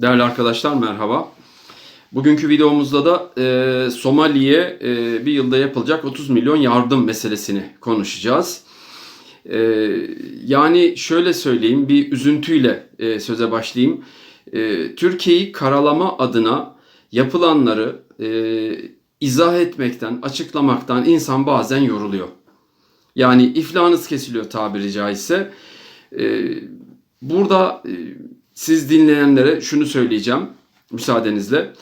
Değerli arkadaşlar merhaba. Bugünkü videomuzda da e, Somali'ye e, bir yılda yapılacak 30 milyon yardım meselesini konuşacağız. E, yani şöyle söyleyeyim bir üzüntüyle e, söze başlayayım. E, Türkiye'yi karalama adına yapılanları e, izah etmekten, açıklamaktan insan bazen yoruluyor. Yani iflahınız kesiliyor tabiri caizse. E, burada e, siz dinleyenlere şunu söyleyeceğim müsaadenizle.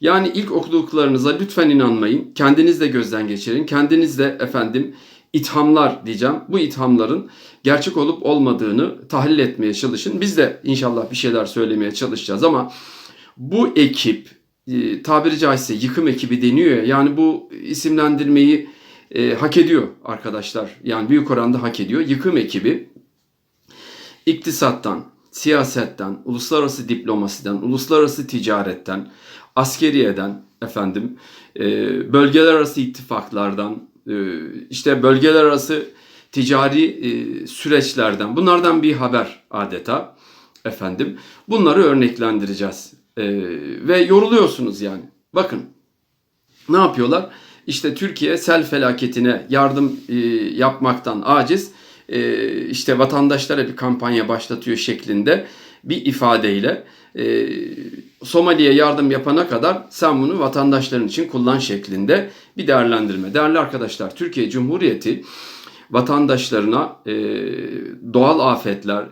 Yani ilk okuduklarınıza lütfen inanmayın. Kendiniz de gözden geçirin. Kendiniz de efendim ithamlar diyeceğim. Bu ithamların gerçek olup olmadığını tahlil etmeye çalışın. Biz de inşallah bir şeyler söylemeye çalışacağız ama bu ekip e, tabiri caizse yıkım ekibi deniyor ya yani bu isimlendirmeyi e, hak ediyor arkadaşlar. Yani büyük oranda hak ediyor. Yıkım ekibi iktisattan, siyasetten, uluslararası diplomasiden, uluslararası ticaretten, askeriyeden, efendim, e, bölgeler arası ittifaklardan, e, işte bölgeler arası ticari e, süreçlerden, bunlardan bir haber adeta, efendim. Bunları örneklendireceğiz. E, ve yoruluyorsunuz yani. Bakın, ne yapıyorlar? İşte Türkiye sel felaketine yardım e, yapmaktan aciz e, işte vatandaşlara bir kampanya başlatıyor şeklinde bir ifadeyle e, Somali'ye yardım yapana kadar sen bunu vatandaşların için kullan şeklinde bir değerlendirme. Değerli arkadaşlar Türkiye Cumhuriyeti vatandaşlarına e, doğal afetler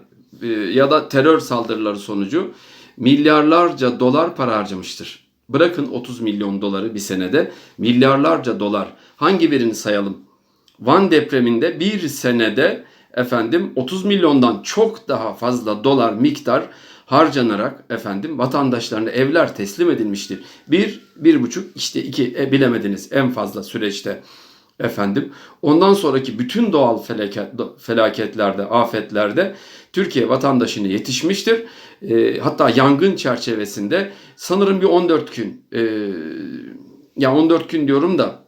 e, ya da terör saldırıları sonucu milyarlarca dolar para harcamıştır. Bırakın 30 milyon doları bir senede milyarlarca dolar. Hangi birini sayalım? Van depreminde bir senede efendim 30 milyondan çok daha fazla dolar miktar harcanarak efendim vatandaşlarına evler teslim edilmiştir. Bir, bir buçuk işte iki e, bilemediniz en fazla süreçte efendim. Ondan sonraki bütün doğal felaket, felaketlerde, afetlerde Türkiye vatandaşına yetişmiştir. E, hatta yangın çerçevesinde sanırım bir 14 gün e, ya 14 gün diyorum da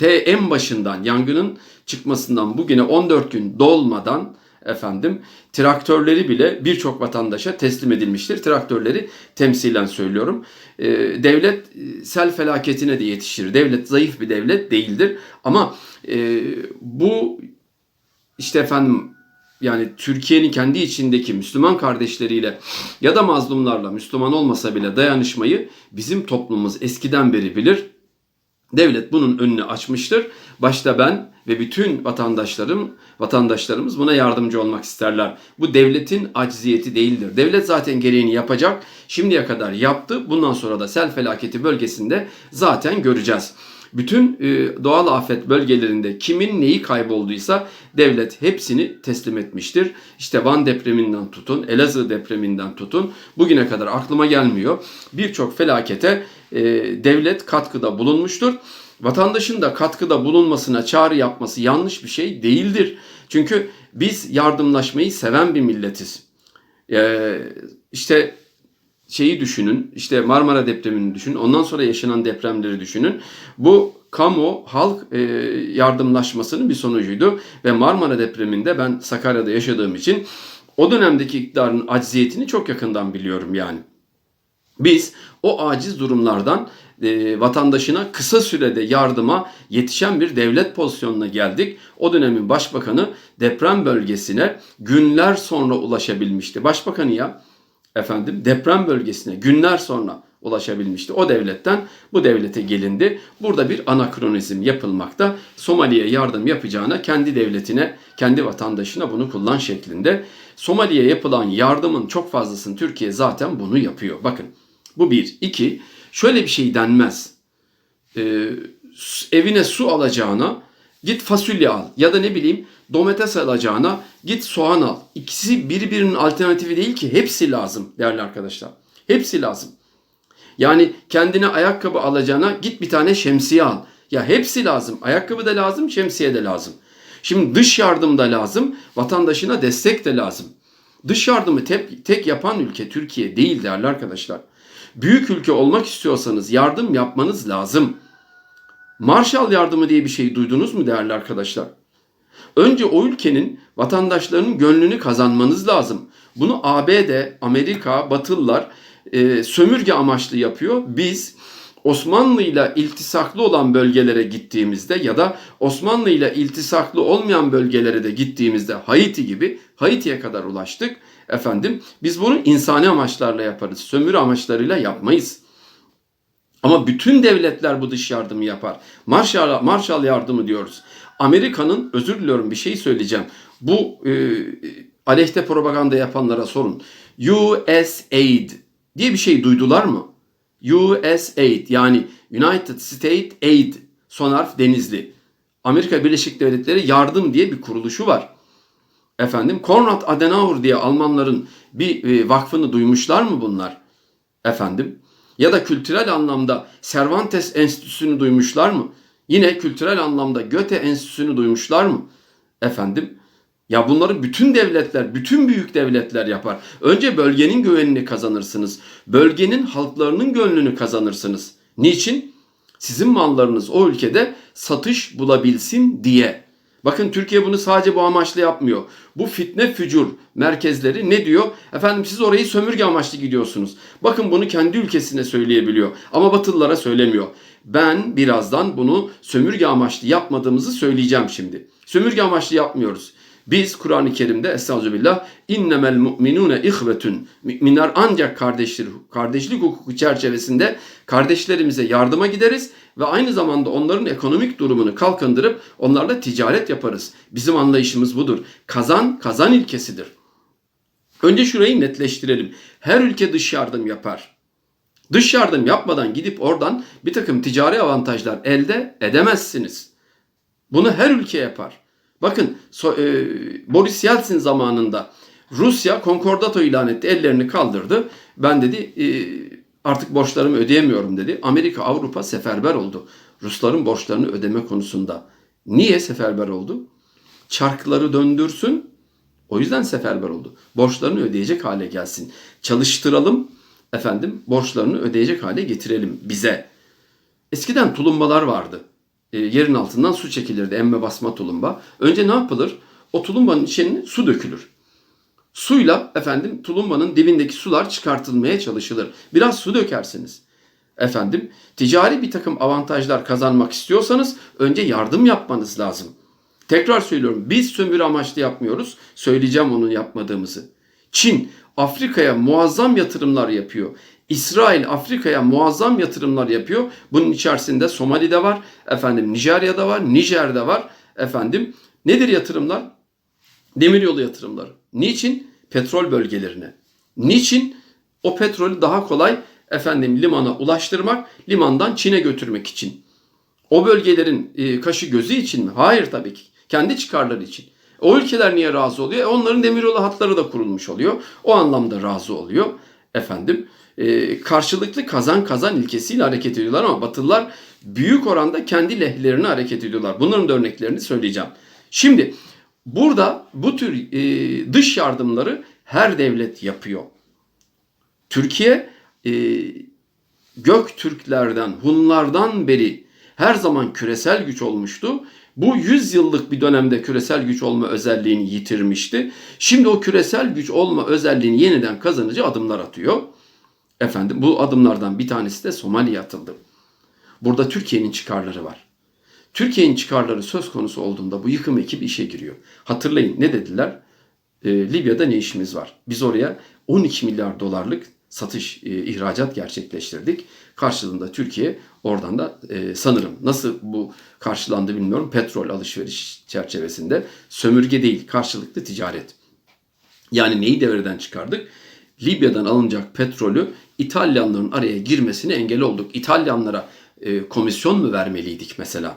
T en başından yangının çıkmasından bugüne 14 gün dolmadan efendim traktörleri bile birçok vatandaşa teslim edilmiştir. Traktörleri temsilen söylüyorum. Ee, devlet e, sel felaketine de yetişir. Devlet zayıf bir devlet değildir. Ama e, bu işte efendim yani Türkiye'nin kendi içindeki Müslüman kardeşleriyle ya da mazlumlarla Müslüman olmasa bile dayanışmayı bizim toplumumuz eskiden beri bilir. Devlet bunun önünü açmıştır. Başta ben ve bütün vatandaşlarım, vatandaşlarımız buna yardımcı olmak isterler. Bu devletin acziyeti değildir. Devlet zaten gereğini yapacak. Şimdiye kadar yaptı. Bundan sonra da sel felaketi bölgesinde zaten göreceğiz. Bütün e, doğal afet bölgelerinde kimin neyi kaybolduysa devlet hepsini teslim etmiştir. İşte Van depreminden tutun, Elazığ depreminden tutun bugüne kadar aklıma gelmiyor. Birçok felakete e, devlet katkıda bulunmuştur. Vatandaşın da katkıda bulunmasına çağrı yapması yanlış bir şey değildir. Çünkü biz yardımlaşmayı seven bir milletiz. Ee, işte şeyi düşünün, işte Marmara depremini düşünün, ondan sonra yaşanan depremleri düşünün. Bu kamu halk e, yardımlaşmasının bir sonucuydu ve Marmara depreminde ben Sakarya'da yaşadığım için o dönemdeki iktidarın acziyetini çok yakından biliyorum yani. Biz o aciz durumlardan e, vatandaşına kısa sürede yardıma yetişen bir devlet pozisyonuna geldik. O dönemin başbakanı deprem bölgesine günler sonra ulaşabilmişti. Başbakanı ya efendim deprem bölgesine günler sonra ulaşabilmişti. O devletten bu devlete gelindi. Burada bir anakronizm yapılmakta. Somali'ye yardım yapacağına kendi devletine, kendi vatandaşına bunu kullan şeklinde. Somali'ye yapılan yardımın çok fazlasını Türkiye zaten bunu yapıyor. Bakın bu bir. İki, şöyle bir şey denmez. Ee, evine su alacağına git fasulye al ya da ne bileyim domates alacağına git soğan al. İkisi birbirinin alternatifi değil ki. Hepsi lazım değerli arkadaşlar. Hepsi lazım. Yani kendine ayakkabı alacağına git bir tane şemsiye al. Ya hepsi lazım. Ayakkabı da lazım, şemsiye de lazım. Şimdi dış yardım da lazım, vatandaşına destek de lazım. Dış yardımı tek, tek yapan ülke Türkiye değil değerli arkadaşlar. Büyük ülke olmak istiyorsanız yardım yapmanız lazım. Marshall yardımı diye bir şey duydunuz mu değerli arkadaşlar? Önce o ülkenin vatandaşlarının gönlünü kazanmanız lazım. Bunu ABD, Amerika, Batılılar e, sömürge amaçlı yapıyor. Biz Osmanlı ile iltisaklı olan bölgelere gittiğimizde ya da Osmanlı ile iltisaklı olmayan bölgelere de gittiğimizde Haiti gibi Haiti'ye kadar ulaştık. Efendim biz bunu insani amaçlarla yaparız. Sömürü amaçlarıyla yapmayız. Ama bütün devletler bu dış yardımı yapar. Marshall, Marshall yardımı diyoruz. Amerika'nın özür diliyorum bir şey söyleyeceğim. Bu e, aleyhte propaganda yapanlara sorun. USAID diye bir şey duydular mı? USAID yani United States Aid son harf denizli. Amerika Birleşik Devletleri yardım diye bir kuruluşu var. Efendim Konrad Adenauer diye Almanların bir e, vakfını duymuşlar mı bunlar? Efendim ya da kültürel anlamda Cervantes Enstitüsü'nü duymuşlar mı? Yine kültürel anlamda Goethe Enstitüsü'nü duymuşlar mı? Efendim ya bunları bütün devletler, bütün büyük devletler yapar. Önce bölgenin güvenini kazanırsınız. Bölgenin halklarının gönlünü kazanırsınız. Niçin? Sizin mallarınız o ülkede satış bulabilsin diye. Bakın Türkiye bunu sadece bu amaçla yapmıyor. Bu fitne fücur merkezleri ne diyor? Efendim siz orayı sömürge amaçlı gidiyorsunuz. Bakın bunu kendi ülkesine söyleyebiliyor ama Batılılara söylemiyor. Ben birazdan bunu sömürge amaçlı yapmadığımızı söyleyeceğim şimdi. Sömürge amaçlı yapmıyoruz. Biz Kur'an-ı Kerim'de Estağfirullah innemel mu'minune ihvetun. Müminler ancak kardeştir. Kardeşlik hukuku çerçevesinde kardeşlerimize yardıma gideriz ve aynı zamanda onların ekonomik durumunu kalkındırıp onlarla ticaret yaparız. Bizim anlayışımız budur. Kazan kazan ilkesidir. Önce şurayı netleştirelim. Her ülke dış yardım yapar. Dış yardım yapmadan gidip oradan bir takım ticari avantajlar elde edemezsiniz. Bunu her ülke yapar. Bakın so, e, Boris Yeltsin zamanında Rusya konkordato ilan etti. Ellerini kaldırdı. Ben dedi e, artık borçlarımı ödeyemiyorum dedi. Amerika, Avrupa seferber oldu. Rusların borçlarını ödeme konusunda. Niye seferber oldu? Çarkları döndürsün. O yüzden seferber oldu. Borçlarını ödeyecek hale gelsin. Çalıştıralım efendim borçlarını ödeyecek hale getirelim bize. Eskiden tulumbalar vardı. E, yerin altından su çekilirdi. Emme basma tulumba. Önce ne yapılır? O tulumbanın içine su dökülür. Suyla efendim tulumbanın dibindeki sular çıkartılmaya çalışılır. Biraz su dökersiniz. Efendim ticari bir takım avantajlar kazanmak istiyorsanız önce yardım yapmanız lazım. Tekrar söylüyorum biz sömürü amaçlı yapmıyoruz. Söyleyeceğim onun yapmadığımızı. Çin Afrika'ya muazzam yatırımlar yapıyor. İsrail Afrika'ya muazzam yatırımlar yapıyor. Bunun içerisinde Somali'de var, efendim Nijerya'da var, Nijer'de var. Efendim nedir yatırımlar? Demiryolu yatırımları. Niçin? Petrol bölgelerine. Niçin? O petrolü daha kolay efendim limana ulaştırmak, limandan Çin'e götürmek için. O bölgelerin e, kaşı gözü için mi? Hayır tabii ki. Kendi çıkarları için. O ülkeler niye razı oluyor? E, onların demiryolu hatları da kurulmuş oluyor. O anlamda razı oluyor. Efendim e, karşılıklı kazan kazan ilkesiyle hareket ediyorlar ama Batılılar büyük oranda kendi lehlerine hareket ediyorlar. Bunların da örneklerini söyleyeceğim. Şimdi burada bu tür e, dış yardımları her devlet yapıyor. Türkiye e, Göktürklerden, Hunlardan beri her zaman küresel güç olmuştu. Bu 100 yıllık bir dönemde küresel güç olma özelliğini yitirmişti. Şimdi o küresel güç olma özelliğini yeniden kazanıcı adımlar atıyor. Efendim bu adımlardan bir tanesi de Somali'ye atıldı. Burada Türkiye'nin çıkarları var. Türkiye'nin çıkarları söz konusu olduğunda bu yıkım ekibi işe giriyor. Hatırlayın ne dediler? Ee, Libya'da ne işimiz var? Biz oraya 12 milyar dolarlık satış, e, ihracat gerçekleştirdik. Karşılığında Türkiye oradan da e, sanırım nasıl bu karşılandı bilmiyorum. Petrol alışveriş çerçevesinde sömürge değil karşılıklı ticaret. Yani neyi devreden çıkardık? Libya'dan alınacak petrolü İtalyanların araya girmesine engel olduk. İtalyanlara e, komisyon mu vermeliydik mesela?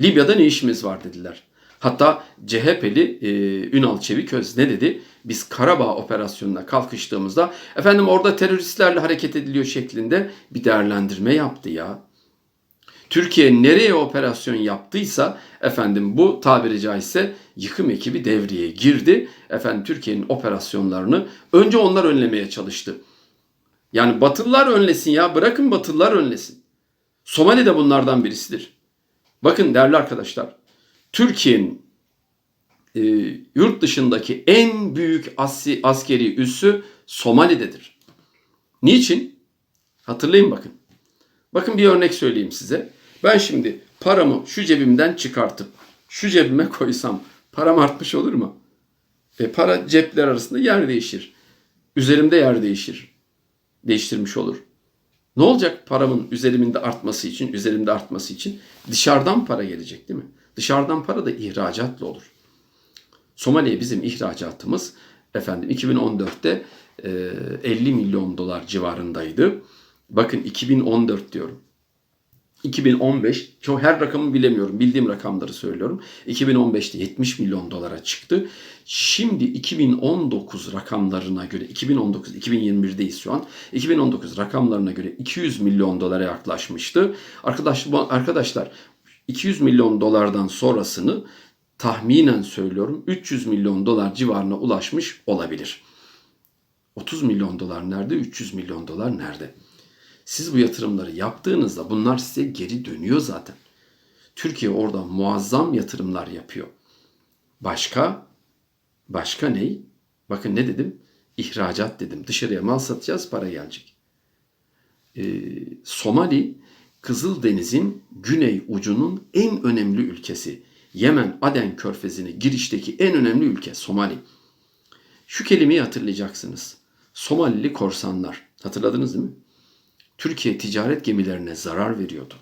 Libya'da ne işimiz var dediler. Hatta CHP'li e, Ünal Çeviköz ne dedi? Biz Karabağ operasyonuna kalkıştığımızda efendim orada teröristlerle hareket ediliyor şeklinde bir değerlendirme yaptı ya. Türkiye nereye operasyon yaptıysa efendim bu tabiri caizse yıkım ekibi devreye girdi. Efendim Türkiye'nin operasyonlarını önce onlar önlemeye çalıştı. Yani Batılılar önlesin ya bırakın Batılılar önlesin. Somali de bunlardan birisidir. Bakın değerli arkadaşlar Türkiye'nin e, yurt dışındaki en büyük asi, askeri üssü Somali'dedir. Niçin? Hatırlayın bakın. Bakın bir örnek söyleyeyim size. Ben şimdi paramı şu cebimden çıkartıp şu cebime koysam param artmış olur mu? E para cepler arasında yer değişir. Üzerimde yer değişir. Değiştirmiş olur. Ne olacak paramın üzerimde artması için, üzerimde artması için? Dışarıdan para gelecek değil mi? Dışarıdan para da ihracatla olur. Somali'ye bizim ihracatımız efendim 2014'te e, 50 milyon dolar civarındaydı. Bakın 2014 diyorum. 2015 çok her rakamı bilemiyorum. Bildiğim rakamları söylüyorum. 2015'te 70 milyon dolara çıktı. Şimdi 2019 rakamlarına göre 2019 2021'deyiz şu an. 2019 rakamlarına göre 200 milyon dolara yaklaşmıştı. Arkadaş arkadaşlar 200 milyon dolardan sonrasını tahminen söylüyorum 300 milyon dolar civarına ulaşmış olabilir. 30 milyon dolar nerede? 300 milyon dolar nerede? Siz bu yatırımları yaptığınızda bunlar size geri dönüyor zaten. Türkiye orada muazzam yatırımlar yapıyor. Başka? Başka ney? Bakın ne dedim? İhracat dedim. Dışarıya mal satacağız, para gelecek. Ee, Somali, Kızıldeniz'in güney ucunun en önemli ülkesi. Yemen, Aden körfezine girişteki en önemli ülke Somali. Şu kelimeyi hatırlayacaksınız. Somalili korsanlar. Hatırladınız değil mi? Türkiye ticaret gemilerine zarar veriyordu.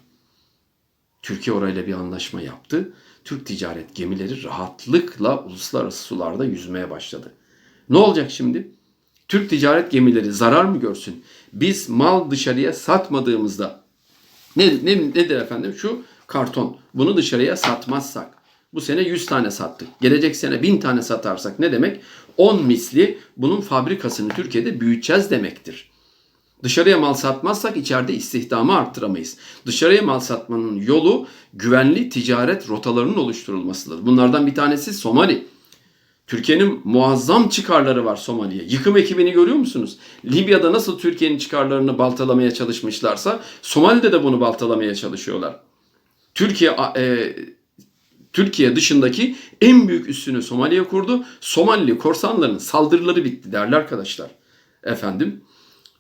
Türkiye orayla bir anlaşma yaptı. Türk ticaret gemileri rahatlıkla uluslararası sularda yüzmeye başladı. Ne olacak şimdi? Türk ticaret gemileri zarar mı görsün? Biz mal dışarıya satmadığımızda ne, ne, nedir efendim? Şu karton. Bunu dışarıya satmazsak bu sene 100 tane sattık. Gelecek sene 1000 tane satarsak ne demek? 10 misli bunun fabrikasını Türkiye'de büyüteceğiz demektir. Dışarıya mal satmazsak içeride istihdamı arttıramayız. Dışarıya mal satmanın yolu güvenli ticaret rotalarının oluşturulmasıdır. Bunlardan bir tanesi Somali. Türkiye'nin muazzam çıkarları var Somali'ye. Yıkım ekibini görüyor musunuz? Libya'da nasıl Türkiye'nin çıkarlarını baltalamaya çalışmışlarsa Somali'de de bunu baltalamaya çalışıyorlar. Türkiye e, Türkiye dışındaki en büyük üssünü Somali'ye kurdu. Somalili korsanların saldırıları bitti değerli arkadaşlar. Efendim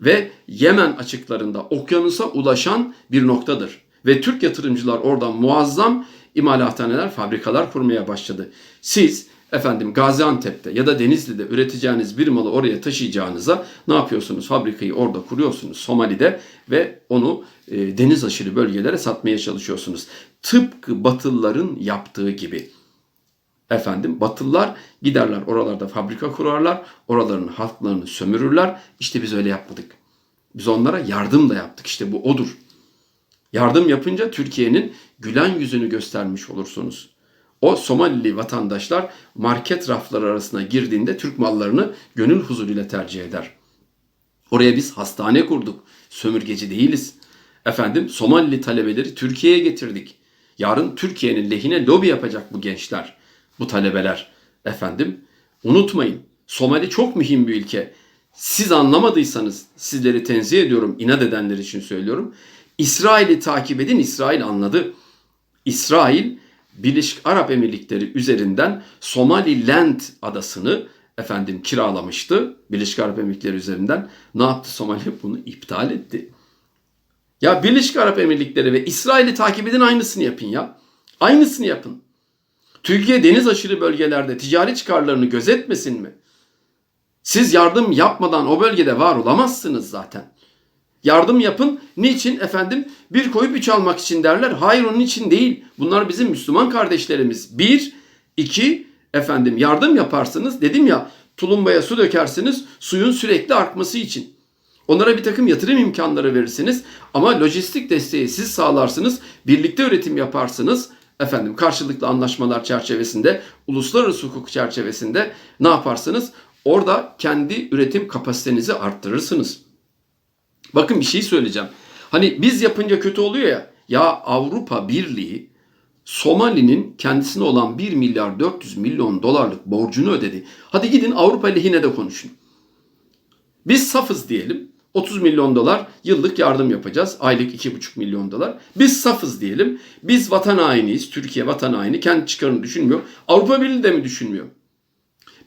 ve Yemen açıklarında okyanusa ulaşan bir noktadır. Ve Türk yatırımcılar oradan muazzam imalathaneler, fabrikalar kurmaya başladı. Siz efendim Gaziantep'te ya da Denizli'de üreteceğiniz bir malı oraya taşıyacağınıza ne yapıyorsunuz? Fabrikayı orada kuruyorsunuz Somali'de ve onu e, deniz aşırı bölgelere satmaya çalışıyorsunuz. Tıpkı Batılıların yaptığı gibi. Efendim Batılılar giderler oralarda fabrika kurarlar, oraların halklarını sömürürler. İşte biz öyle yapmadık. Biz onlara yardım da yaptık. İşte bu odur. Yardım yapınca Türkiye'nin gülen yüzünü göstermiş olursunuz. O Somalili vatandaşlar market rafları arasına girdiğinde Türk mallarını gönül huzuruyla tercih eder. Oraya biz hastane kurduk. Sömürgeci değiliz. Efendim Somalili talebeleri Türkiye'ye getirdik. Yarın Türkiye'nin lehine lobi yapacak bu gençler, bu talebeler. Efendim unutmayın Somali çok mühim bir ülke. Siz anlamadıysanız sizleri tenzih ediyorum inat edenler için söylüyorum. İsrail'i takip edin İsrail anladı. İsrail Birleşik Arap Emirlikleri üzerinden Somaliland adasını efendim kiralamıştı. Birleşik Arap Emirlikleri üzerinden ne yaptı Somali? Bunu iptal etti. Ya Birleşik Arap Emirlikleri ve İsrail'i takip edin aynısını yapın ya. Aynısını yapın. Türkiye deniz aşırı bölgelerde ticari çıkarlarını gözetmesin mi? Siz yardım yapmadan o bölgede var olamazsınız zaten. Yardım yapın. Niçin efendim? Bir koyup üç almak için derler. Hayır onun için değil. Bunlar bizim Müslüman kardeşlerimiz. Bir, iki, efendim yardım yaparsınız. Dedim ya tulumbaya su dökersiniz suyun sürekli artması için. Onlara bir takım yatırım imkanları verirsiniz ama lojistik desteği siz sağlarsınız. Birlikte üretim yaparsınız. Efendim karşılıklı anlaşmalar çerçevesinde, uluslararası hukuk çerçevesinde ne yaparsınız? Orada kendi üretim kapasitenizi arttırırsınız. Bakın bir şey söyleyeceğim. Hani biz yapınca kötü oluyor ya. Ya Avrupa Birliği Somali'nin kendisine olan 1 milyar 400 milyon dolarlık borcunu ödedi. Hadi gidin Avrupa lehine de konuşun. Biz safız diyelim. 30 milyon dolar yıllık yardım yapacağız. Aylık 2,5 milyon dolar. Biz safız diyelim. Biz vatan hainiyiz. Türkiye vatan haini. Kendi çıkarını düşünmüyor. Avrupa Birliği de mi düşünmüyor?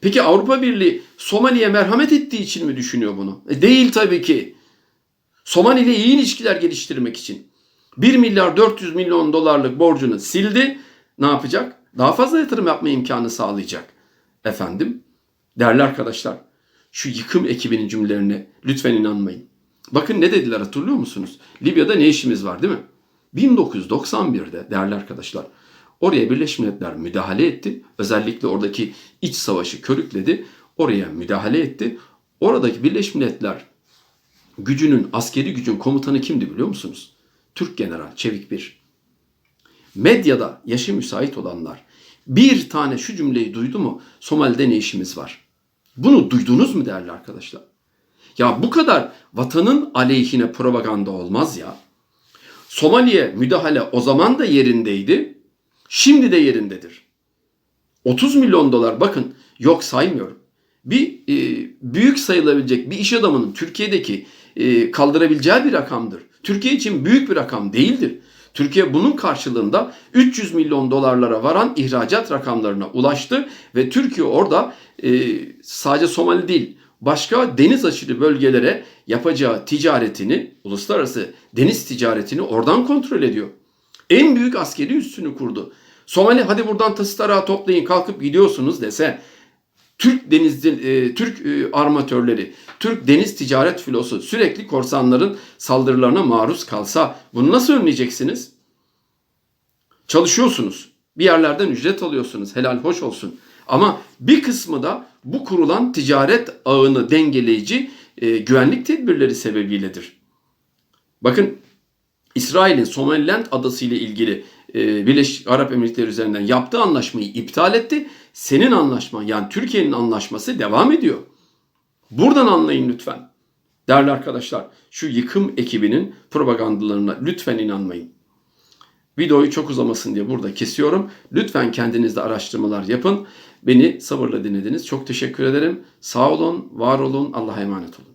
Peki Avrupa Birliği Somali'ye merhamet ettiği için mi düşünüyor bunu? E değil tabii ki. Somali ile iyi ilişkiler geliştirmek için 1 milyar 400 milyon dolarlık borcunu sildi. Ne yapacak? Daha fazla yatırım yapma imkanı sağlayacak. Efendim, değerli arkadaşlar, şu yıkım ekibinin cümlelerine lütfen inanmayın. Bakın ne dediler hatırlıyor musunuz? Libya'da ne işimiz var değil mi? 1991'de değerli arkadaşlar oraya Birleşmiş Milletler müdahale etti. Özellikle oradaki iç savaşı körükledi. Oraya müdahale etti. Oradaki Birleşmiş Milletler gücünün, askeri gücün komutanı kimdi biliyor musunuz? Türk General Çevik Bir. Medyada yaşı müsait olanlar bir tane şu cümleyi duydu mu? Somali'de ne işimiz var? Bunu duydunuz mu değerli arkadaşlar? Ya bu kadar vatanın aleyhine propaganda olmaz ya. Somali'ye müdahale o zaman da yerindeydi. Şimdi de yerindedir. 30 milyon dolar bakın yok saymıyorum. Bir e, büyük sayılabilecek bir iş adamının Türkiye'deki e, kaldırabileceği bir rakamdır. Türkiye için büyük bir rakam değildir. Türkiye bunun karşılığında 300 milyon dolarlara varan ihracat rakamlarına ulaştı ve Türkiye orada e, sadece Somali değil başka deniz aşırı bölgelere yapacağı ticaretini, uluslararası deniz ticaretini oradan kontrol ediyor. En büyük askeri üssünü kurdu. Somali hadi buradan tasitara toplayın kalkıp gidiyorsunuz dese Türk deniz e, Türk e, armatörleri, Türk deniz ticaret filosu sürekli korsanların saldırılarına maruz kalsa bunu nasıl önleyeceksiniz? Çalışıyorsunuz. Bir yerlerden ücret alıyorsunuz. Helal hoş olsun. Ama bir kısmı da bu kurulan ticaret ağını dengeleyici e, güvenlik tedbirleri sebebiyledir. Bakın İsrail'in Somaliland adası ile ilgili Birleşik Arap Emirlikleri üzerinden yaptığı anlaşmayı iptal etti. Senin anlaşman yani Türkiye'nin anlaşması devam ediyor. Buradan anlayın lütfen. Değerli arkadaşlar şu yıkım ekibinin propagandalarına lütfen inanmayın. Videoyu çok uzamasın diye burada kesiyorum. Lütfen kendiniz de araştırmalar yapın. Beni sabırla dinlediniz. Çok teşekkür ederim. Sağ olun, var olun. Allah'a emanet olun.